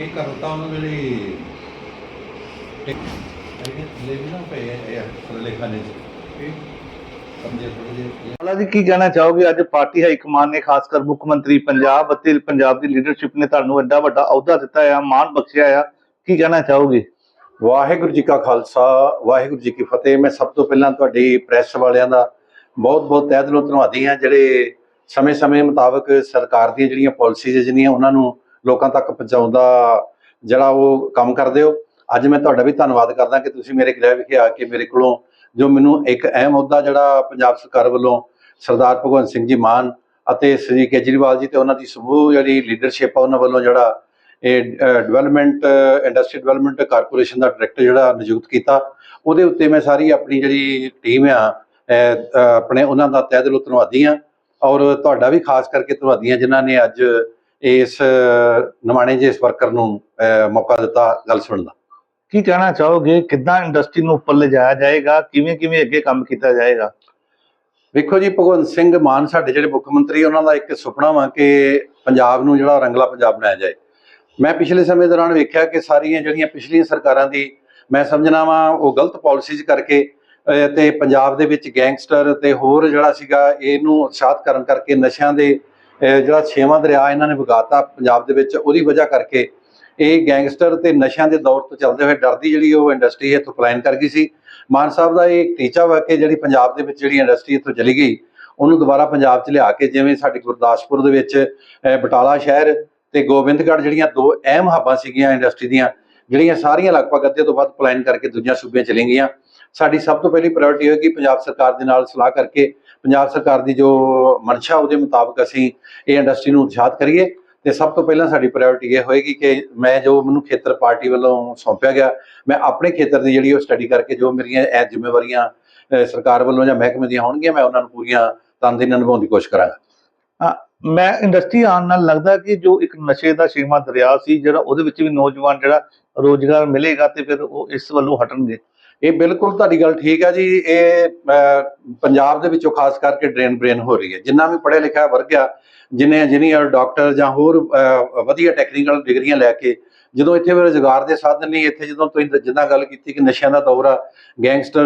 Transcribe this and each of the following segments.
ਇਹ ਕਰਤਾ ਉਹਨਾਂ ਵੇਲੇ ਇਹ ਲੈ ਵੀ ਨਾ ਪਏ ਇਹ ਥੱਲੇ ਖਾਨੇ ਚ। ਇਹ? ਸਮਝੇ ਥੋੜੇ ਜਿਹੇ। ਹਾਲਾ ਜੀ ਕੀ ਕਹਿਣਾ ਚਾਹੋਗੇ? ਅੱਜ ਪਾਰਟੀ ਹਾਈ ਕਮਾਨ ਨੇ ਖਾਸ ਕਰ ਮੁੱਖ ਮੰਤਰੀ ਪੰਜਾਬ ਅਤੇ ਪੰਜਾਬ ਦੀ ਲੀਡਰਸ਼ਿਪ ਨੇ ਤੁਹਾਨੂੰ ਐਡਾ ਵੱਡਾ ਅਹੁਦਾ ਦਿੱਤਾ ਆ ਮਾਣ ਬਖਸ਼ਿਆ ਆ। ਕੀ ਕਹਿਣਾ ਚਾਹੋਗੇ? ਵਾਹਿਗੁਰੂ ਜੀ ਕਾ ਖਾਲਸਾ ਵਾਹਿਗੁਰੂ ਜੀ ਕੀ ਫਤਿਹ। ਮੈਂ ਸਭ ਤੋਂ ਪਹਿਲਾਂ ਤੁਹਾਡੀ ਪ੍ਰੈਸ ਵਾਲਿਆਂ ਦਾ ਬਹੁਤ ਬਹੁਤ ਤਹਿ ਦਿਲੋਂ ਧੰਨਵਾਦੀ ਹਾਂ ਜਿਹੜੇ ਸਮੇਂ-ਸਮੇਂ ਮੁਤਾਬਕ ਸਰਕਾਰ ਦੀਆਂ ਜਿਹੜੀਆਂ ਪਾਲਿਸੀਜ਼ ਜਿਹੜੀਆਂ ਉਹਨਾਂ ਨੂੰ ਲੋਕਾਂ ਤੱਕ ਪਹੁੰਚਾਉਣ ਦਾ ਜਿਹੜਾ ਉਹ ਕੰਮ ਕਰਦੇ ਹੋ। ਅੱਜ ਮੈਂ ਤੁਹਾਡਾ ਵੀ ਧੰਨਵਾਦ ਕਰਦਾ ਕਿ ਤੁਸੀਂ ਮੇਰੇ ਗ੍ਰਹਿ ਵਿਖੇ ਆ ਕੇ ਮੇਰੇ ਕੋਲੋਂ ਜੋ ਮੈਨੂੰ ਇੱਕ ਅਹਿਮ ਅਹੁਦਾ ਜਿਹੜਾ ਪੰਜਾਬ ਸਰਕਾਰ ਵੱਲੋਂ ਸਰਦਾਰ ਭਗਵੰਤ ਸਿੰਘ ਜੀ ਮਾਨ ਅਤੇ ਸ੍ਰੀ ਕੇਜਰੀਵਾਲ ਜੀ ਤੇ ਉਹਨਾਂ ਦੀ ਸਮੂਹ ਜਿਹੜੀ ਲੀਡਰਸ਼ਿਪ ਆ, ਉਹਨਾਂ ਵੱਲੋਂ ਜਿਹੜਾ ਇਹ ਡਿਵੈਲਪਮੈਂਟ ਇੰਡਸਟਰੀ ਡਿਵੈਲਪਮੈਂਟ ਕਾਰਪੋਰੇਸ਼ਨ ਦਾ ਡਾਇਰੈਕਟਰ ਜਿਹੜਾ ਨਿਯੁਕਤ ਕੀਤਾ, ਉਹਦੇ ਉੱਤੇ ਮੈਂ ਸਾਰੀ ਆਪਣੀ ਜਿਹੜੀ ਟੀਮ ਆ ਆਪਣੇ ਉਹਨਾਂ ਦਾ ਤਹਿ ਦਿਲੋਂ ਧੰਨਵਾਦੀ ਹਾਂ। ਔਰ ਤੁਹਾਡਾ ਵੀ ਖਾਸ ਕਰਕੇ ਧੰਨਵਾਦੀ ਹਾਂ ਜਿਨ੍ਹਾਂ ਨੇ ਅੱਜ ਇਸ ਨਿਮਾਣੇ ਜਿਹੇ ਇਸ ਵਰਕਰ ਨੂੰ ਮੌਕਾ ਦਿੱਤਾ ਗੱਲ ਸੁਣਨ ਦਾ। ਕੀ ਕਹਿਣਾ ਚਾਹੋਗੇ? ਕਿੱਦਾਂ ਇੰਡਸਟਰੀ ਨੂੰ ਉੱਪਰ ਲਿਜਾਇਆ ਜਾਏਗਾ? ਕਿਵੇਂ ਕਿਵੇਂ ਅੱਗੇ ਕੰਮ ਕੀਤਾ ਜਾਏਗਾ? ਵੇਖੋ ਜੀ ਭਗਵੰਤ ਸਿੰਘ ਮਾਨ ਸਾਡੇ ਜਿਹੜੇ ਮੁੱਖ ਮੰਤਰੀ ਉਹਨਾਂ ਦਾ ਇੱਕ ਸੁਪਨਾ ਵਾ ਕਿ ਪੰਜਾਬ ਨੂੰ ਜਿਹੜਾ ਰੰਗਲਾ ਪੰਜਾਬ ਬਣਾਇਆ ਜਾਏ। ਮੈਂ ਪਿਛਲੇ ਸਮੇਂ ਦੌਰਾਨ ਵੇਖਿਆ ਕਿ ਸਾਰੀਆਂ ਜਿਹੜੀਆਂ ਪਿਛਲੀਆਂ ਸਰਕਾਰਾਂ ਦੀ ਮੈਂ ਸਮਝਣਾ ਵਾਂ ਉਹ ਗਲਤ ਪਾਲਿਸੀਜ਼ ਕਰਕੇ ਤੇ ਪੰਜਾਬ ਦੇ ਵਿੱਚ ਗੈਂਗਸਟਰ ਤੇ ਹੋਰ ਜਿਹੜਾ ਸੀਗਾ ਇਹਨੂੰ ਉਤਸ਼ਾਹਤ ਕਰਨ ਕਰਕੇ ਨਸ਼ਿਆਂ ਦੇ ਜਿਹੜਾ ਛੇਵਾਂ ਦਰਿਆ ਇਹਨਾਂ ਨੇ ਵਗਾਤਾ ਪੰਜਾਬ ਦੇ ਵਿੱਚ, ਉਹਦੀ ਵਜ੍ਹਾ ਕਰਕੇ ਇਹ ਗੈਂਗਸਟਰ ਤੇ ਨਸ਼ਿਆਂ ਦੇ ਦੌਰ ਤੋਂ ਚੱਲਦੇ ਹੋਏ ਡਰਦੀ ਜਿਹੜੀ ਉਹ ਇੰਡਸਟਰੀ ਇੱਥੋਂ ਪਲਾਇਨ ਕਰ ਗਈ ਸੀ। ਮਾਨ ਸਾਹਿਬ ਦਾ ਇਹ ਟੀਚਾ ਵਾ ਕਿ ਜਿਹੜੀ ਪੰਜਾਬ ਦੇ ਵਿੱਚ ਜਿਹੜੀ ਇੰਡਸਟਰੀ ਇੱਥੋਂ ਚਲੀ ਗਈ, ਉਹਨੂੰ ਦੁਬਾਰਾ ਪੰਜਾਬ 'ਚ ਲਿਆ ਕੇ ਜਿਵੇਂ ਸਾਡੇ ਗੁਰਦਾਸਪੁਰ ਦੇ ਵਿੱਚ ਬਟਾਲਾ ਸ਼ਹਿਰ ਤੇ ਗੋਬਿੰਦਗੜ੍ਹ ਜਿਹੜੀਆਂ ਦੋ ਅਹਿਮ ਹੱਬਾਂ ਸੀਗੀਆਂ ਇੰਡਸਟਰੀ ਦੀਆਂ ਜਿਹੜੀਆਂ ਸਾਰੀਆਂ ਲਗਭਗ ਅੱਧੇ ਤੋਂ ਵੱਧ ਪਲਾਨ ਕਰਕੇ ਦੂਜੀਆਂ ਸੂਬਿਆਂ ਚਲੇ ਗਈਆਂ। ਸਾਡੀ ਸਭ ਤੋਂ ਪਹਿਲੀ ਪ੍ਰਾਇੋਰਟੀ ਹੋਏਗੀ ਪੰਜਾਬ ਸਰਕਾਰ ਦੇ ਨਾਲ ਸਲਾਹ ਕਰਕੇ ਪੰਜਾਬ ਸਰਕਾਰ ਦੀ ਜੋ ਮਨਸ਼ਾ ਉਹਦੇ ਮੁਤਾਬਕ ਅਸੀਂ ਇਹ ਇੰਡਸਟਰੀ ਨੂੰ ਉਤਸ਼ਾਹਤ ਕਰੀਏ ਤੇ ਸਭ ਤੋਂ ਪਹਿਲਾਂ ਸਾਡੀ ਪ੍ਰਾਇੋਰਟੀ ਇਹ ਹੋਏਗੀ ਕਿ ਮੈਂ ਜੋ ਮੈਨੂੰ ਖੇਤਰ ਪਾਰਟੀ ਵੱਲੋਂ ਸੌਂਪਿਆ ਗਿਆ, ਮੈਂ ਆਪਣੇ ਖੇਤਰ ਦੀ ਜਿਹੜੀ ਉਹ ਸਟੱਡੀ ਕਰਕੇ ਜੋ ਮੇਰੀਆਂ ਇਹ ਜ਼ਿੰਮੇਵਾਰੀਆਂ ਸਰਕਾਰ ਵੱਲੋਂ ਜਾਂ ਮਹਿਕਮੇ ਦੀਆਂ ਹੋਣਗੀਆਂ, ਮੈਂ ਉਹਨਾਂ ਨੂੰ ਪੂਰੀਆਂ ਤਨਦੇਹੀ ਨਾਲ ਨਿਭਾਉਣ ਦੀ ਕੋਸ਼ਿਸ਼ ਕਰਾਂਗਾ। ਮੈਂ ਇੰਡਸਟਰੀ ਆਉਣ ਨਾਲ ਲੱਗਦਾ ਕਿ ਜੋ ਇੱਕ ਨਸ਼ੇ ਦਾ ਛੇਵਾਂ ਦਰਿਆ ਸੀ, ਜਿਹੜਾ ਉਹਦੇ ਵਿੱਚ ਵੀ ਨੌਜਵਾਨ ਜਿਹੜਾ ਰੋਜ਼ਗਾਰ ਮਿਲੇਗਾ ਤੇ ਫਿਰ ਉਹ ਇਸ ਵੱਲੋਂ ਹਟਣਗੇ। ਇਹ ਬਿਲਕੁਲ ਤੁਹਾਡੀ ਗੱਲ ਠੀਕ ਹੈ ਜੀ। ਇਹ ਪੰਜਾਬ ਦੇ ਵਿੱਚੋਂ ਖਾਸ ਕਰਕੇ ਡਰੇਨ ਬ੍ਰੇਨ ਹੋ ਰਹੀ ਹੈ। ਜਿੰਨਾ ਵੀ ਪੜ੍ਹਿਆ ਲਿਖਿਆ ਵਰਗ ਆ, ਜਿਨੇ ਇੰਜੀਨੀਅਰ ਡਾਕਟਰ ਜਾਂ ਹੋਰ ਵਧੀਆ ਟੈਕਨੀਕਲ ਡਿਗਰੀਆਂ ਲੈ ਕੇ ਜਦੋਂ ਇੱਥੇ ਰੋਜ਼ਗਾਰ ਦੇ ਸਾਧਨ ਨਹੀਂ ਇੱਥੇ ਜਦੋਂ ਤੁਸੀਂ ਜਿੱਦਾਂ ਗੱਲ ਕੀਤੀ ਕਿ ਨਸ਼ਿਆਂ ਦਾ ਦੌਰ ਆ ਗੈਂਗਸਟਰ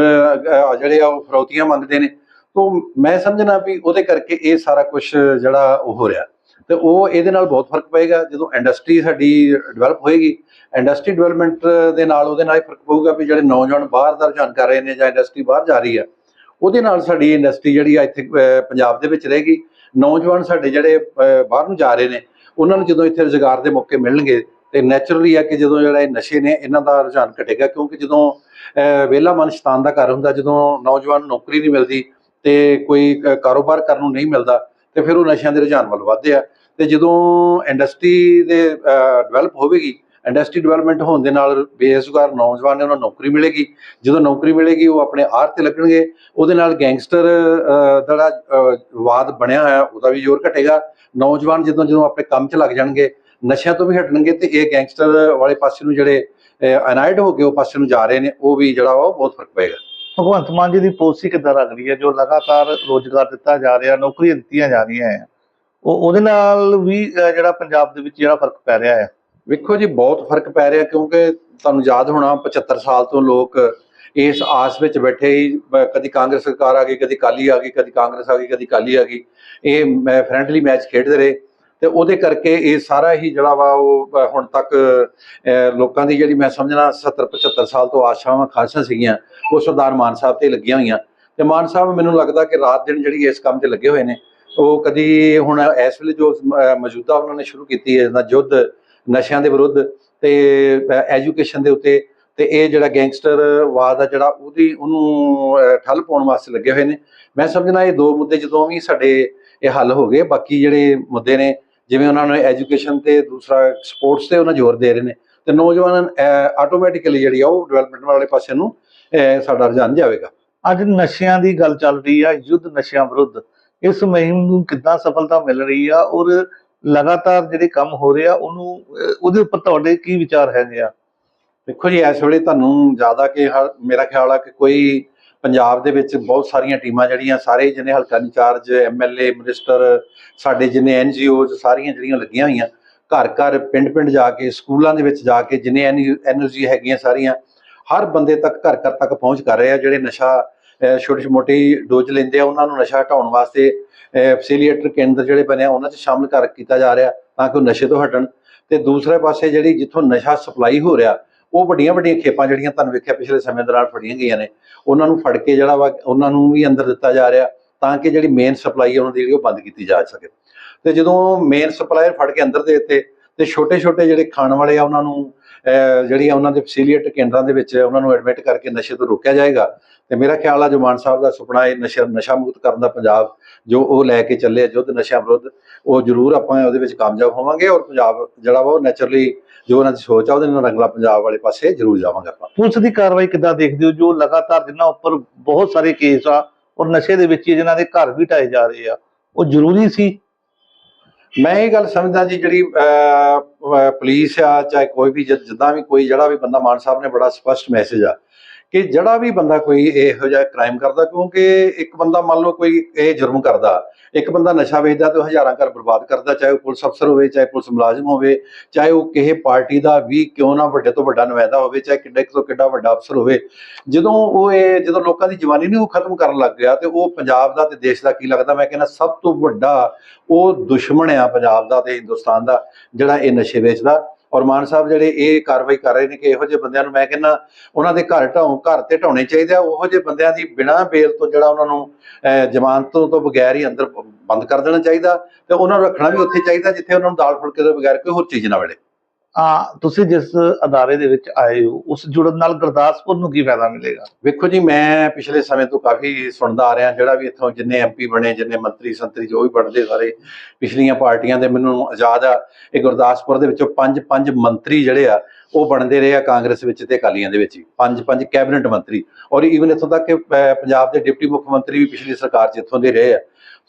ਜਿਹੜੇ ਆ ਉਹ ਫਰੌਤੀਆਂ ਮੰਗਦੇ ਨੇ, ਤੋਂ ਮੈਂ ਸਮਝਣਾ ਵੀ ਉਹਦੇ ਕਰਕੇ ਇਹ ਸਾਰਾ ਕੁਝ ਜਿਹੜਾ ਉਹ ਹੋ ਰਿਹਾ। ਤੇ ਉਹ ਇਹਦੇ ਨਾਲ ਬਹੁਤ ਫ਼ਰਕ ਪਏਗਾ। ਜਦੋਂ ਇੰਡਸਟਰੀ ਸਾਡੀ ਡਿਵੈਲਪ ਹੋਏਗੀ ਇੰਡਸਟਰੀ ਡਿਵੈਲਪਮੈਂਟ ਦੇ ਨਾਲ ਉਹਦੇ ਨਾਲ ਇਹ ਫ਼ਰਕ ਪਊਗਾ ਵੀ ਜਿਹੜੇ ਨੌਜਵਾਨ ਬਾਹਰ ਦਾ ਰੁਝਾਨ ਕਰ ਰਹੇ ਨੇ ਜਾਂ ਇੰਡਸਟਰੀ ਬਾਹਰ ਜਾ ਰਹੀ ਆ ਉਹਦੇ ਨਾਲ ਸਾਡੀ ਇੰਡਸਟਰੀ ਜਿਹੜੀ ਆ ਇੱਥੇ ਪੰਜਾਬ ਦੇ ਵਿੱਚ ਰਹੇਗੀ। ਨੌਜਵਾਨ ਸਾਡੇ ਜਿਹੜੇ ਬਾਹਰ ਨੂੰ ਜਾ ਰਹੇ ਨੇ ਉਹਨਾਂ ਨੂੰ ਜਦੋਂ ਇੱਥੇ ਰੁਜ਼ਗਾਰ ਦੇ ਮੌਕੇ ਮਿਲਣਗੇ ਤੇ ਨੈਚੁਰਲੀ ਆ ਕਿ ਜਦੋਂ ਜਿਹੜਾ ਇਹ ਨਸ਼ੇ ਨੇ ਇਹਨਾਂ ਦਾ ਰੁਝਾਨ ਘਟੇਗਾ ਕਿਉਂਕਿ ਜਦੋਂ ਅਹ, ਵਿਹਲਾ ਮਨ ਸ਼ੈਤਾਨ ਦਾ ਘਰ ਹੁੰਦਾ ਜਦੋਂ ਨੌਜਵਾਨ ਨੌਕਰੀ ਨਹੀਂ ਮਿਲਦੀ ਤੇ ਕੋਈ ਕਾਰੋਬਾਰ ਕਰਨ ਨੂੰ ਨਹੀਂ ਮਿਲਦਾ ਤੇ ਫਿਰ ਉਹ ਨਸ਼ਿਆਂ ਦੇ ਰੁਝਾਨ ਵੱਲ ਵੱਧਦੇ ਆ। ਤੇ ਜਦੋਂ ਇੰਡਸਟਰੀ ਦੇ ਡਿਵੈਲਪ ਹੋਵੇਗੀ, ਇੰਡਸਟਰੀ ਡਿਵੈਲਪਮੈਂਟ ਹੋਣ ਦੇ ਨਾਲ ਬੇਰੁਜ਼ਗਾਰ ਨੌਜਵਾਨ ਨੇ ਉਹਨਾਂ ਨੂੰ ਨੌਕਰੀ ਮਿਲੇਗੀ। ਜਦੋਂ ਨੌਕਰੀ ਮਿਲੇਗੀ, ਉਹ ਆਪਣੇ ਆਰ ਤੇ ਲੱਗਣਗੇ। ਉਹਦੇ ਨਾਲ ਗੈਂਗਸਟਰ ਦਾ ਜਿਹੜਾ ਵਾਦ ਬਣਿਆ ਹੋਇਆ, ਉਹਦਾ ਵੀ ਜ਼ੋਰ ਘਟੇਗਾ। ਨੌਜਵਾਨ ਜਦੋਂ ਜਦੋਂ ਆਪਣੇ ਕੰਮ 'ਚ ਲੱਗ ਜਾਣਗੇ, ਨਸ਼ਿਆਂ ਤੋਂ ਵੀ ਹਟਣਗੇ, ਤੇ ਇਹ ਗੈਂਗਸਟਰ ਵਾਲੇ ਪਾਸੇ ਨੂੰ ਜਿਹੜੇ ਅਨਾਇਡ ਹੋ ਕੇ ਉਹ ਪਾਸੇ ਨੂੰ ਜਾ ਰਹੇ ਨੇ, ਉਹ ਵੀ ਜਿਹੜਾ ਵਾ, ਉਹ ਬਹੁਤ ਫ਼ਰਕ ਪਏਗਾ। ਭਗਵੰਤ ਮਾਨ ਜੀ ਦੀ ਪਾਲਿਸੀ ਕਿੱਦਾਂ ਲੱਗ ਰਹੀ ਹੈ? ਜੋ ਲਗਾਤਾਰ ਰੋਜ਼ਗਾਰ ਦਿੱਤਾ ਜਾ ਰਿਹਾ, ਨੌਕਰੀਆਂ ਦਿੱਤੀਆਂ ਜਾ ਰਹੀਆਂ ਹੈ, ਉਹ ਉਹਦੇ ਨਾਲ ਵੀ ਜਿਹੜਾ ਪੰਜਾਬ ਦੇ ਵਿੱਚ ਜਿਹੜਾ ਫ਼ਰਕ ਪੈ ਰਿਹਾ ਹੈ? ਵੇਖੋ ਜੀ, ਬਹੁਤ ਫ਼ਰਕ ਪੈ ਰਿਹਾ ਕਿਉਂਕਿ ਤੁਹਾਨੂੰ ਯਾਦ ਹੋਣਾ 75 ਸਾਲ ਤੋਂ ਲੋਕ ਇਸ ਆਸ ਵਿੱਚ ਬੈਠੇ ਹੀ ਕਦੀ ਕਾਂਗਰਸ ਸਰਕਾਰ ਆ ਗਈ, ਕਦੀ ਕਾਲੀ ਆ ਗਈ, ਕਦੀ ਕਾਂਗਰਸ ਆ ਗਈ, ਕਦੀ ਕਾਲੀ ਆ ਗਈ। ਇਹ ਫਰੈਂਡਲੀ ਮੈਚ ਖੇਡਦੇ ਰਹੇ। ਤੇ ਉਹਦੇ ਕਰਕੇ ਇਹ ਸਾਰਾ ਹੀ ਜਿਹੜਾ ਵਾ ਉਹ ਹੁਣ ਤੱਕ ਲੋਕਾਂ ਦੀ ਜਿਹੜੀ ਮੈਂ ਸਮਝਣਾ 70 75 ਸਾਲ ਤੋਂ ਆਸ਼ਾਵਾਂ ਖਾਸਾਂ ਸੀਗੀਆਂ, ਉਹ ਸਰਦਾਰ ਮਾਨ ਸਾਹਿਬ ਤੇ ਲੱਗੀਆਂ ਹੋਈਆਂ। ਤੇ ਮਾਨ ਸਾਹਿਬ ਮੈਨੂੰ ਲੱਗਦਾ ਕਿ ਰਾਤ ਦਿਨ ਜਿਹੜੀ ਇਸ ਕੰਮ ਤੇ ਲੱਗੇ ਹੋਏ ਨੇ, ਉਹ ਕਦੀ ਹੁਣ ਇਸ ਵੇਲੇ ਜੋ ਮੌਜੂਦਾ ਉਹਨਾਂ ਨੇ ਸ਼ੁਰੂ ਕੀਤੀ ਹੈ ਨਾ ਯੁੱਧ, ਨਸ਼ਿਆਂ ਦੇ ਵਿਰੁੱਧ ਤੇ ਐਜੂਕੇਸ਼ਨ ਦੇ ਉੱਤੇ, ਤੇ ਇਹ ਜਿਹੜਾ ਗੈਂਗਸਟਰ ਵਾਦ ਆ ਜਿਹੜਾ ਉਹਦੀ, ਉਹਨੂੰ ਠੱਲ ਪਾਉਣ ਵਾਸਤੇ ਲੱਗੇ ਹੋਏ ਨੇ। ਮੈਂ ਸਮਝਣਾ ਇਹ ਦੋ ਮੁੱਦੇ ਜਦੋਂ ਵੀ ਸਾਡੇ ਇਹ ਹੱਲ ਹੋ ਗਏ, ਬਾਕੀ ਜਿਹੜੇ ਮੁੱਦੇ ਨੇ ਜਿਵੇਂ ਉਹਨਾਂ ਨੇ ਐਜੂਕੇਸ਼ਨ ਤੇ ਦੂਸਰਾ ਸਪੋਰਟਸ ਤੇ ਉਹਨਾਂ ਜ਼ੋਰ ਦੇ ਰਹੇ ਨੇ ਤੇ ਨੌਜਵਾਨ ਆਟੋਮੈਟਿਕਲੀ ਜਿਹੜੀ ਆ ਉਹ ਡਿਵੈਲਪਮੈਂਟ ਵਾਲੇ ਪਾਸੇ ਨੂੰ ਸਾਡਾ ਰੁਝਾਨ ਜਾਵੇਗਾ। ਅੱਜ ਨਸ਼ਿਆਂ ਦੀ ਗੱਲ ਚੱਲ ਰਹੀ ਆ ਯੁੱਧ ਨਸ਼ਿਆਂ ਵਿਰੁੱਧ। ਇਸ ਮੁਹਿੰਮ ਨੂੰ ਕਿੱਦਾਂ ਸਫਲਤਾ ਮਿਲ ਰਹੀ ਆ ਔਰ ਲਗਾਤਾਰ ਜਿਹੜੇ ਕੰਮ ਹੋ ਰਹੇ ਆ ਉਹਨੂੰ ਉਹਦੇ ਉੱਪਰ ਤੁਹਾਡੇ ਕੀ ਵਿਚਾਰ ਹੈਗੇ ਆ? ਦੇਖੋ ਜੀ ਇਸ ਵੇਲੇ ਤੁਹਾਨੂੰ ਜ਼ਿਆਦਾ ਕਿ ਮੇਰਾ ਖਿਆਲ ਆ ਕਿ ਕੋਈ ਪੰਜਾਬ ਦੇ ਵਿੱਚ ਬਹੁਤ ਸਾਰੀਆਂ ਟੀਮਾਂ ਜਿਹੜੀਆਂ ਸਾਰੇ ਜਿਹਨੇ ਹਲਕਾ ਇੰਚਾਰਜ ਐਮਐਲਏ ਮਿਨਿਸਟਰ, ਸਾਡੇ ਜਿੰਨੇ ਐਨਜੀਓਜ਼ ਸਾਰੀਆਂ ਜਿਹੜੀਆਂ ਲੱਗੀਆਂ ਹੋਈਆਂ, ਘਰ ਘਰ ਪਿੰਡ ਪਿੰਡ ਜਾ ਕੇ, ਸਕੂਲਾਂ ਦੇ ਵਿੱਚ ਜਾ ਕੇ ਜਿੰਨੇ ਐਨਰਜੀ ਹੈਗੀਆਂ ਸਾਰੀਆਂ, ਹਰ ਬੰਦੇ ਤੱਕ ਘਰ ਘਰ ਤੱਕ ਪਹੁੰਚ ਕਰ ਰਹੇ ਆ ਜਿਹੜੇ ਨਸ਼ਾ ਛੋਟੀ ਮੋਟੀ ਡੋਜ਼ ਲੈਂਦੇ ਆ, ਉਹਨਾਂ ਨੂੰ ਨਸ਼ਾ ਹਟਾਉਣ ਵਾਸਤੇ ਫੈਸਿਲੀਟੇਟਰ ਕੇਂਦਰ ਜਿਹੜੇ ਬਣੇ ਆ, ਉਹਨਾਂ 'ਚ ਸ਼ਾਮਲ ਕਰ, ਕੀਤਾ ਜਾ ਰਿਹਾ ਤਾਂ ਕਿ ਉਹ ਨਸ਼ੇ ਤੋਂ ਹਟਣ। ਤੇ ਦੂਸਰੇ ਪਾਸੇ ਜਿਹੜੀ ਜਿੱਥੋਂ ਨਸ਼ਾ ਸਪਲਾਈ ਹੋ ਰਿਹਾ ਉਹ ਵੱਡੀਆਂ ਵੱਡੀਆਂ ਖੇਪਾਂ ਜਿਹੜੀਆਂ ਤੁਹਾਨੂੰ ਵੇਖਿਆ ਪਿਛਲੇ ਸਮੇਂ ਦੌਰਾਨ ਫੜੀਆਂ ਗਈਆਂ ਨੇ, ਉਹਨਾਂ ਨੂੰ ਫੜ ਕੇ ਜਿਹੜਾ ਵਾ ਉਹਨਾਂ ਨੂੰ ਵੀ ਅੰਦਰ ਦਿੱਤਾ ਜਾ ਰਿਹਾ ਤਾਂ ਕਿ ਜਿਹੜੀ ਮੇਨ ਸਪਲਾਈ ਉਹਨਾਂ ਦੀ ਜਿਹੜੀ ਉਹ ਬੰਦ ਕੀਤੀ ਜਾ ਸਕੇ। ਤੇ ਜਦੋਂ ਮੇਨ ਸਪਲਾਇਰ ਫੜ ਕੇ ਅੰਦਰ ਦੇ ਦਿੱਤੇ ਤੇ ਛੋਟੇ ਛੋਟੇ ਜਿਹੜੇ ਖਾਣ ਵਾਲੇ ਆ ਉਹਨਾਂ ਨੂੰ ਜਿਹੜੀਆਂ ਉਹਨਾਂ ਦੇ ਫੈਸਿਲੀਟੇਟ ਕੇਂਦਰਾਂ ਦੇ ਵਿੱਚ ਉਹਨਾਂ ਨੂੰ ਐਡਮਿਟ ਕਰਕੇ ਨਸ਼ੇ ਤੋਂ ਰੋਕਿਆ ਜਾਏਗਾ, ਤੇ ਮੇਰਾ ਖਿਆਲ ਆ ਜੋ ਮਾਨ ਸਾਹਿਬ ਦਾ ਸੁਪਨਾ ਹੈ ਨਸ਼ਾ ਨਸ਼ਾ ਮੁਕਤ ਕਰਨ ਦਾ ਪੰਜਾਬ ਜੋ ਉਹ ਲੈ ਕੇ ਚੱਲੇ ਆ ਯੁੱਧ ਨਸ਼ਾ ਵਿਰੁੱਧ ਉਹ ਜ਼ਰੂਰ ਆਪਾਂ ਉਹਦੇ ਵਿੱਚ ਕਾਮਯਾਬ ਹੋਵਾਂਗੇ ਔਰ ਪੰਜਾਬ ਜਿਹੜਾ ਵਾ ਉਹ ਨੈਚੁਰਲੀ ਜੋ ਉਹਨਾਂ ਦੀ ਸੋਚ ਆ ਉਹਦੇ ਨਾਲ ਰੰਗਲਾ ਪੰਜਾਬ ਵਾਲੇ ਪਾਸੇ ਜ਼ਰੂਰ ਜਾਵਾਂਗੇ ਆਪਾਂ। ਪੁਲਿਸ ਦੀ ਕਾਰਵਾਈ ਕਿੱਦਾਂ ਦੇਖਦੇ ਹੋ? ਜੋ ਲਗਾਤਾਰ ਜਿਨ੍ਹਾਂ ਉੱਪਰ ਬਹੁਤ ਸਾਰੇ ਕੇਸ ਆ ਔਰ ਨਸ਼ੇ ਦੇ ਵਿੱਚ ਹੀ ਜਿਨ੍ਹਾਂ ਦੇ ਘਰ ਵੀ ਢਾਏ ਜਾ ਰਹੇ ਆ, ਉਹ ਜ਼ਰੂਰੀ ਸੀ ਮੈਂ ਇਹ ਗੱਲ ਸਮਝਦਾ ਜੀ ਜਿਹੜੀ ਅਹ, ਪੁਲਿਸ ਆ ਚਾਹੇ ਕੋਈ ਵੀ ਜਿੱਦਾਂ ਵੀ ਕੋਈ ਜਿਹੜਾ ਵੀ ਬੰਦਾ ਮਾਨ ਸਾਹਿਬ ਨੇ ਬੜਾ ਸਪਸ਼ਟ ਮੈਸੇਜ ਆ ਕਿ ਜਿਹੜਾ ਵੀ ਬੰਦਾ ਕੋਈ ਇਹੋ ਜਿਹਾ ਕ੍ਰਾਈਮ ਕਰਦਾ, ਕਿਉਂਕਿ ਇੱਕ ਬੰਦਾ ਮੰਨ ਲਓ ਕੋਈ ਇਹ ਜੁਰਮ ਕਰਦਾ, ਇੱਕ ਬੰਦਾ ਨਸ਼ਾ ਵੇਚਦਾ ਤੇ ਉਹ ਹਜ਼ਾਰਾਂ ਘਰ ਬਰਬਾਦ ਕਰਦਾ, ਚਾਹੇ ਉਹ ਪੁਲਿਸ ਅਫਸਰ ਹੋਵੇ, ਚਾਹੇ ਪੁਲਿਸ ਮੁਲਾਜ਼ਮ ਹੋਵੇ, ਚਾਹੇ ਉਹ ਕਿਸੇ ਪਾਰਟੀ ਦਾ ਵੀ ਕਿਉਂ ਨਾ ਵੱਡੇ ਤੋਂ ਵੱਡਾ ਨੁਮਾਇੰਦਾ ਹੋਵੇ, ਚਾਹੇ ਕਿੱਡੇ ਤੋਂ ਕਿੱਡਾ ਵੱਡਾ ਅਫਸਰ ਹੋਵੇ, ਜਦੋਂ ਉਹ ਇਹ, ਜਦੋਂ ਲੋਕਾਂ ਦੀ ਜਵਾਨੀ ਨੂੰ ਖਤਮ ਕਰਨ ਲੱਗ ਗਿਆ ਤੇ ਉਹ ਪੰਜਾਬ ਦਾ ਤੇ ਦੇਸ਼ ਦਾ ਕੀ ਲੱਗਦਾ, ਮੈਂ ਕਹਿੰਦਾ ਸਭ ਤੋਂ ਵੱਡਾ ਉਹ ਦੁਸ਼ਮਣ ਆ ਪੰਜਾਬ ਦਾ ਤੇ ਹਿੰਦੁਸਤਾਨ ਦਾ, ਜਿਹੜਾ ਇਹ ਨਸ਼ੇ ਵੇਚਦਾ। ਔਰ ਮਾਨ ਸਾਹਿਬ ਜਿਹੜੇ ਇਹ ਕਾਰਵਾਈ ਕਰ ਰਹੇ ਨੇ ਕਿ ਇਹੋ ਜਿਹੇ ਬੰਦਿਆਂ ਨੂੰ ਮੈਂ ਕਹਿੰਦਾ ਉਹਨਾਂ ਦੇ ਘਰ ਢਾਉ ਘਰ ਤੇ ਢਾਉਣੇ ਚਾਹੀਦੇ ਆ ਉਹੋ ਜਿਹੇ ਬੰਦਿਆਂ ਦੀ ਬਿਨਾਂ ਬੇਲ ਤੋਂ ਜਿਹੜਾ ਉਹਨਾਂ ਨੂੰ ਅਹ, ਜ਼ਮਾਨਤ ਤੋਂ ਬਗੈਰ ਹੀ ਅੰਦਰ ਬੰਦ ਕਰ ਦੇਣਾ ਚਾਹੀਦਾ ਤੇ ਉਹਨਾਂ ਨੂੰ ਰੱਖਣਾ ਵੀ ਉੱਥੇ ਚਾਹੀਦਾ ਜਿੱਥੇ ਉਹਨਾਂ ਨੂੰ ਦਾਲ ਫੁਲਕੇ ਤੋਂ ਬਗੈਰ ਕੋਈ ਹੋਰ ਚੀਜ਼ ਨਾ ਮਿਲੇ। ਤੁਸੀਂ ਜਿਸ ਅਦਾਰੇ ਦੇ ਵਿੱਚ ਆਏ ਹੋ, ਉਸ ਜੁੜਨ ਨਾਲ ਗੁਰਦਾਸਪੁਰ ਨੂੰ ਕੀ ਫਾਇਦਾ ਮਿਲੇਗਾ? ਵੇਖੋ ਜੀ, ਮੈਂ ਪਿਛਲੇ ਸਮੇਂ ਤੋਂ ਕਾਫੀ ਸੁਣਦਾ ਆ ਰਿਹਾ, ਜਿਹੜਾ ਵੀ ਇੱਥੋਂ ਜਿੰਨੇ ਐਮਪੀ ਬਣੇ, ਜਿੰਨੇ ਮੰਤਰੀ ਸੰਤਰੀ ਜੋ ਵੀ ਬਣਦੇ ਸਾਰੇ, ਪਿਛਲੀਆਂ ਪਾਰਟੀਆਂ ਦੇ ਮੈਨੂੰ ਆਜ਼ਾਦ ਆ, ਇਹ ਗੁਰਦਾਸਪੁਰ ਦੇ ਵਿੱਚੋਂ ਪੰਜ ਪੰਜ ਮੰਤਰੀ ਜਿਹੜੇ ਆ ਉਹ ਬਣਦੇ ਰਹੇ ਆ ਕਾਂਗਰਸ ਵਿੱਚ ਤੇ ਅਕਾਲੀਆਂ ਦੇ ਵਿੱਚ ਪੰਜ ਪੰਜ ਕੈਬਨਿਟ ਮੰਤਰੀ। ਔਰ ਈਵਨ ਇੱਥੋਂ ਤੱਕ ਕਿ ਪੰਜਾਬ ਦੇ ਡਿਪਟੀ ਮੁੱਖ ਮੰਤਰੀ ਵੀ ਪਿਛਲੀ ਸਰਕਾਰ 'ਚ ਇੱਥੋਂ ਦੇ ਰਹੇ ਆ।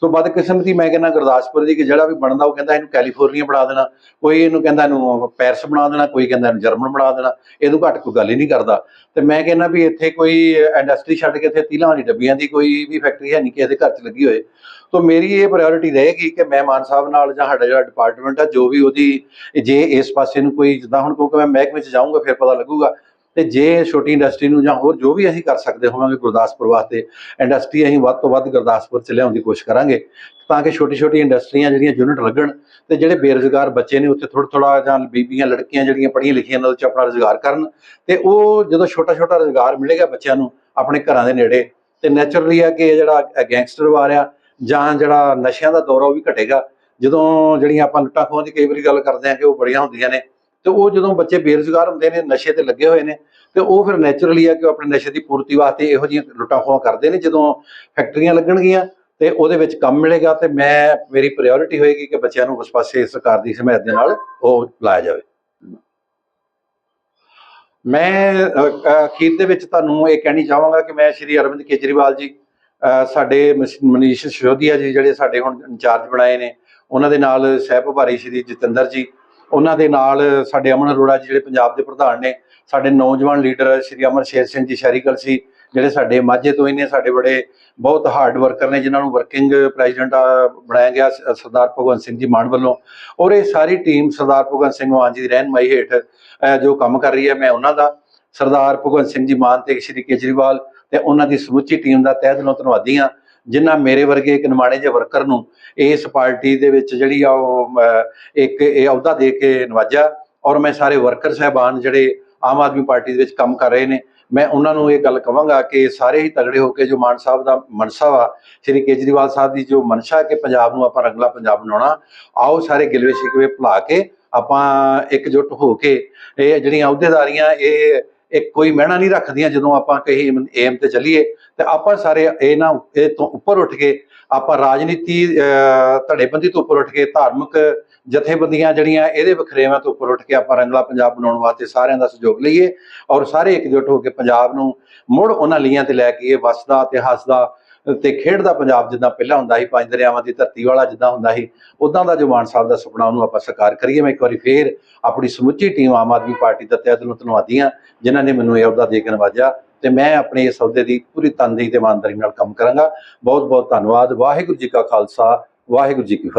ਸੋ ਬਦਕਿਸਮਤੀ ਮੈਂ ਕਹਿੰਦਾ ਗੁਰਦਾਸਪੁਰ ਦੀ ਕਿ ਜਿਹੜਾ ਵੀ ਬਣਦਾ, ਉਹ ਕਹਿੰਦਾ ਇਹਨੂੰ ਕੈਲੀਫੋਰਨੀਆ ਬਣਾ ਦੇਣਾ। ਕੋਈ ਇਹਨੂੰ ਕਹਿੰਦਾ ਇਹਨੂੰ ਪੈਰਿਸ ਬਣਾ ਦੇਣਾ, ਕੋਈ ਕਹਿੰਦਾ ਇਹਨੂੰ ਜਰਮਨ ਬਣਾ ਦੇਣਾ। ਇਹਨੂੰ ਘੱਟ ਕੋਈ ਗੱਲ ਹੀ ਨਹੀਂ ਕਰਦਾ। ਤੇ ਮੈਂ ਕਹਿੰਦਾ ਵੀ ਇੱਥੇ ਕੋਈ ਇੰਡਸਟਰੀ ਛੱਡ ਕੇ ਇੱਥੇ ਤੀਲਾਂ ਵਾਲੀ ਡੱਬੀਆਂ ਦੀ ਕੋਈ ਵੀ ਫੈਕਟਰੀ ਹੈ ਨਹੀਂ, ਕਿਸੇ ਦੇ ਘਰ 'ਚ ਲੱਗੀ ਹੋਏ। ਤੋਂ ਮੇਰੀ ਇਹ ਪ੍ਰਾਇੋਰਟੀ ਰਹੇਗੀ ਕਿ ਮੈਂ ਮਾਨ ਸਾਹਿਬ ਨਾਲ ਜਾਂ ਸਾਡਾ ਜਿਹੜਾ ਡਿਪਾਰਟਮੈਂਟ ਆ, ਜੋ ਵੀ ਉਹਦੀ ਜੇ ਇਸ ਪਾਸੇ ਨੂੰ ਕੋਈ ਜਿੱਦਾਂ ਹੁਣ ਕਿਉਂਕਿ ਮੈਂ ਮਹਿਕਮੇ 'ਚ ਜਾਊਂਗਾ, ਫਿਰ ਪਤਾ ਲੱਗੂਗਾ। ਤੇ ਜੇ ਛੋਟੀ ਇੰਡਸਟਰੀ ਨੂੰ ਜਾਂ ਹੋਰ ਜੋ ਵੀ ਅਸੀਂ ਕਰ ਸਕਦੇ ਹੋਵਾਂਗੇ ਗੁਰਦਾਸਪੁਰ ਵਾਸਤੇ ਇੰਡਸਟਰੀ ਅਸੀਂ ਵੱਧ ਤੋਂ ਵੱਧ ਗੁਰਦਾਸਪੁਰ 'ਚ ਲਿਆਉਣ ਦੀ ਕੋਸ਼ਿਸ਼ ਕਰਾਂਗੇ, ਤਾਂ ਕਿ ਛੋਟੀ ਛੋਟੀ ਇੰਡਸਟਰੀਆਂ ਜਿਹੜੀਆਂ ਯੂਨਿਟ ਲੱਗਣ ਤੇ ਜਿਹੜੇ ਬੇਰੁਜ਼ਗਾਰ ਬੱਚੇ ਨੇ ਉੱਥੇ ਥੋੜਾ ਥੋੜਾ ਜਾਂ ਬੀਬੀਆਂ, ਲੜਕੀਆਂ ਜਿਹੜੀਆਂ ਪੜ੍ਹੀਆਂ ਲਿਖੀਆਂ ਨੇ ਉਹ 'ਚ ਆਪਣਾ ਰੁਜ਼ਗਾਰ ਕਰਨ ਤੇ ਉਹ ਜਦੋਂ ਛੋਟਾ ਛੋਟਾ ਰੁਜ਼ਗਾਰ ਮਿਲੇਗਾ ਬੱਚਿਆਂ ਨੂੰ ਆਪਣੇ ਘਰਾਂ ਦੇ ਨੇੜੇ, ਤੇ ਨੈਚੁਰਲੀ ਆ ਕਿ ਇਹ ਜਿਹੜਾ ਗੈਂਗਸਟਰ ਵਾਰਿਆ ਜਾਂ ਜਿਹੜਾ ਨਸ਼ਿਆਂ ਦਾ ਦੌਰ ਉਹ ਵੀ ਘਟੇਗਾ। ਜਦੋਂ ਜਿਹੜੀਆਂ ਆਪਾਂ ਲੁੱਟਾਂ ਖੋਹਾਂ ਦੀ ਕਈ ਵਾਰੀ ਗੱਲ ਕਰਦੇ ਆ ਕਿ ਉਹ ਬੜੀਆਂ ਹੁੰਦੀਆਂ ਨੇ ਤੇ ਉਹ ਜਦੋਂ ਬੱਚੇ ਬੇਰੁਜ਼ਗਾਰ ਹੁੰਦੇ ਨੇ ਨਸ਼ੇ ਤੇ ਲੱਗੇ ਹੋਏ ਨੇ ਤੇ ਉਹ ਫਿਰ ਨੈਚੁਰਲੀ ਆ ਕਿ ਉਹ ਆਪਣੇ ਨਸ਼ੇ ਦੀ ਪੂਰਤੀ ਵਾਸਤੇ ਇਹੋ ਜਿਹੀਆਂ ਲੁੱਟਾਂ ਖੋਹਾਂ ਕਰਦੇ ਨੇ। ਜਦੋਂ ਫੈਕਟਰੀਆਂ ਲੱਗਣਗੀਆਂ ਤੇ ਉਹਦੇ ਵਿੱਚ ਕੰਮ ਮਿਲੇਗਾ ਤੇ ਮੈਂ ਮੇਰੀ ਪ੍ਰਾਇੋਰਟੀ ਹੋਏਗੀ ਕਿ ਬੱਚਿਆਂ ਨੂੰ ਉਸ ਪਾਸੇ ਸਰਕਾਰ ਦੀ ਹਮਾਇਤ ਦੇ ਨਾਲ ਉਹ ਲਾਇਆ ਜਾਵੇ। ਮੈਂ ਅ, ਅਖੀਰ ਦੇ ਵਿੱਚ ਤੁਹਾਨੂੰ ਇਹ ਕਹਿਣੀ ਚਾਹਾਂਗਾ ਕਿ ਮੈਂ ਸ਼੍ਰੀ ਅਰਵਿੰਦ ਕੇਜਰੀਵਾਲ ਜੀ ਸਾਡੇ ਮਨੀਸ਼ ਸਿਸੋਦੀਆ ਜੀ ਜਿਹੜੇ ਸਾਡੇ ਹੁਣ ਇੰਚਾਰਜ ਬਣਾਏ ਨੇ, ਉਹਨਾਂ ਦੇ ਨਾਲ ਸਹਿ ਭਾਰੀ ਸ਼੍ਰੀ ਜਤਿੰਦਰ ਜੀ, ਉਹਨਾਂ ਦੇ ਨਾਲ ਸਾਡੇ ਅਮਨ ਅਰੋੜਾ ਜੀ ਜਿਹੜੇ ਪੰਜਾਬ ਦੇ ਪ੍ਰਧਾਨ ਨੇ, ਸਾਡੇ ਨੌਜਵਾਨ ਲੀਡਰ ਸ਼੍ਰੀ ਅਮਰ ਸ਼ੇਰ ਸਿੰਘ ਜੀ ਸ਼ਹਿਰੀਕਲ ਸੀ, ਜਿਹੜੇ ਸਾਡੇ ਮਾਝੇ ਤੋਂ ਹੀ ਨੇ, ਸਾਡੇ ਬੜੇ ਬਹੁਤ ਹਾਰਡ ਵਰਕਰ ਨੇ, ਜਿਨ੍ਹਾਂ ਨੂੰ ਵਰਕਿੰਗ ਪ੍ਰੈਜ਼ੀਡੈਂਟ ਬਣਾਇਆ ਗਿਆ ਸਰਦਾਰ ਭਗਵੰਤ ਸਿੰਘ ਜੀ ਮਾਨ ਵੱਲੋਂ। ਔਰ ਇਹ ਸਾਰੀ ਟੀਮ ਸਰਦਾਰ ਭਗਵੰਤ ਸਿੰਘ ਮਾਨ ਜੀ ਦੀ ਰਹਿਨਮਾਈ ਹੇਠ ਜੋ ਕੰਮ ਕਰ ਰਹੀ ਹੈ, ਮੈਂ ਉਹਨਾਂ ਦਾ ਸਰਦਾਰ ਭਗਵੰਤ ਸਿੰਘ ਜੀ ਮਾਨ ਤੇ ਸ਼੍ਰੀ ਕੇਜਰੀਵਾਲ ਤੇ ਉਹਨਾਂ ਦੀ ਸਮੁੱਚੀ ਟੀਮ ਦਾ ਤਹਿ ਦਿਲੋਂ ਧੰਨਵਾਦੀ ਹਾਂ, ਜਿਨ੍ਹਾਂ ਮੇਰੇ ਵਰਗੇ ਇੱਕ ਨਿਮਾਣੇ ਜਿਹੇ ਵਰਕਰ ਨੂੰ ਇਸ ਪਾਰਟੀ ਦੇ ਵਿੱਚ ਜਿਹੜੀ ਆ ਉਹ ਇੱਕ ਇਹ ਅਹੁਦਾ ਦੇ ਕੇ ਨਵਾਜਿਆ ਔਰ ਮੈਂ ਸਾਰੇ ਵਰਕਰ ਸਹਿਬਾਨ ਜਿਹੜੇ ਆਮ ਆਦਮੀ ਪਾਰਟੀ ਦੇ ਵਿੱਚ ਕੰਮ ਕਰ ਰਹੇ ਨੇ, ਮੈਂ ਉਹਨਾਂ ਨੂੰ ਇਹ ਗੱਲ ਕਵਾਂਗਾ ਕਿ ਸਾਰੇ ਹੀ ਤਗੜੇ ਹੋ ਕੇ ਜੋ ਮਾਨ ਸਾਹਿਬ ਦਾ ਮਨਸਾ ਵਾ, ਸ਼੍ਰੀ ਕੇਜਰੀਵਾਲ ਸਾਹਿਬ ਦੀ ਜੋ ਮਨਸ਼ਾ ਕਿ ਪੰਜਾਬ ਨੂੰ ਆਪਾਂ ਰੰਗਲਾ ਪੰਜਾਬ ਬਣਾਉਣਾ, ਆਓ ਸਾਰੇ ਗਿਲਵੇ ਸ਼ਿਕਵੇ ਭੁਲਾ ਕੇ ਆਪਾਂ ਇਕਜੁੱਟ ਹੋ ਕੇ ਇਹ ਜਿਹੜੀਆਂ ਅਹੁਦੇਦਾਰੀਆਂ, ਇਹ ਇਹ ਕੋਈ ਮਹਿਣਾ ਨਹੀਂ ਰੱਖਦੀਆਂ ਜਦੋਂ ਆਪਾਂ ਕਹੀ ਏਮ ਤੇ ਚੱਲੀਏ ਤੇ ਆਪਾਂ ਸਾਰੇ ਇਹ ਨਾ ਇਹ ਤੋਂ ਉੱਪਰ ਉੱਠ ਕੇ ਆਪਾਂ ਰਾਜਨੀਤੀ ਅਹ, ਧੜੇਬੰਦੀ ਤੋਂ ਉੱਪਰ ਉੱਠ ਕੇ ਧਾਰਮਿਕ ਜਥੇਬੰਦੀਆਂ ਜਿਹੜੀਆਂ ਇਹਦੇ ਵਖਰੇਵਾਂ ਤੋਂ ਉੱਪਰ ਉੱਠ ਕੇ ਆਪਾਂ ਰੰਗਲਾ ਪੰਜਾਬ ਬਣਾਉਣ ਵਾਸਤੇ ਸਾਰਿਆਂ ਦਾ ਸਹਿਯੋਗ ਲਈਏ ਔਰ ਸਾਰੇ ਇਕਜੁੱਟ ਹੋ ਕੇ ਪੰਜਾਬ ਨੂੰ ਮੁੜ ਉਹਨਾਂ ਲੀਆਂ ਤੇ ਲੈ ਕੇ ਇਹ ਵਸਦਾ ਤੇ ਹੱਸਦਾ ਤੇ ਖੇਡਦਾ ਪੰਜਾਬ ਜਿੱਦਾਂ ਪਹਿਲਾਂ ਹੁੰਦਾ ਸੀ, ਪੰਜ ਦਰਿਆਵਾਂ ਦੀ ਧਰਤੀ ਵਾਲਾ ਜਿੱਦਾਂ ਹੁੰਦਾ ਸੀ ਉਦਾਂ ਦਾ ਜੋ ਮਾਨ ਸਾਹਿਬ ਦਾ ਸੁਪਨਾ ਉਹਨੂੰ ਆਪਾਂ ਸਾਕਾਰ ਕਰੀਏ। ਮੈਂ ਇੱਕ ਵਾਰੀ ਫੇਰ ਆਪਣੀ ਸਮੁੱਚੀ ਟੀਮ ਆਮ ਆਦਮੀ ਪਾਰਟੀ ਦਾ ਤਹਿ ਦਿਲੋਂ ਧੰਨਵਾਦੀ ਹਾਂ ਜਿਨ੍ਹਾਂ ਨੇ ਮੈਨੂੰ ਇਹ ਅਹੁਦਾ ਦੇ ਕੇ ਨਵਾਜਿਆ ਤੇ ਮੈਂ ਆਪਣੇ ਇਸ ਅਹੁਦੇ ਦੀ ਪੂਰੀ ਤਨਦੇਹੀ ਤੇ ਇਮਾਨਦਾਰੀ ਨਾਲ ਕੰਮ ਕਰਾਂਗਾ। ਬਹੁਤ ਬਹੁਤ ਧੰਨਵਾਦ। ਵਾਹਿਗੁਰੂ ਜੀ ਕਾ ਖਾਲਸਾ, ਵਾਹਿਗੁਰੂ ਜੀ ਕੀ ਫਤਿਹ।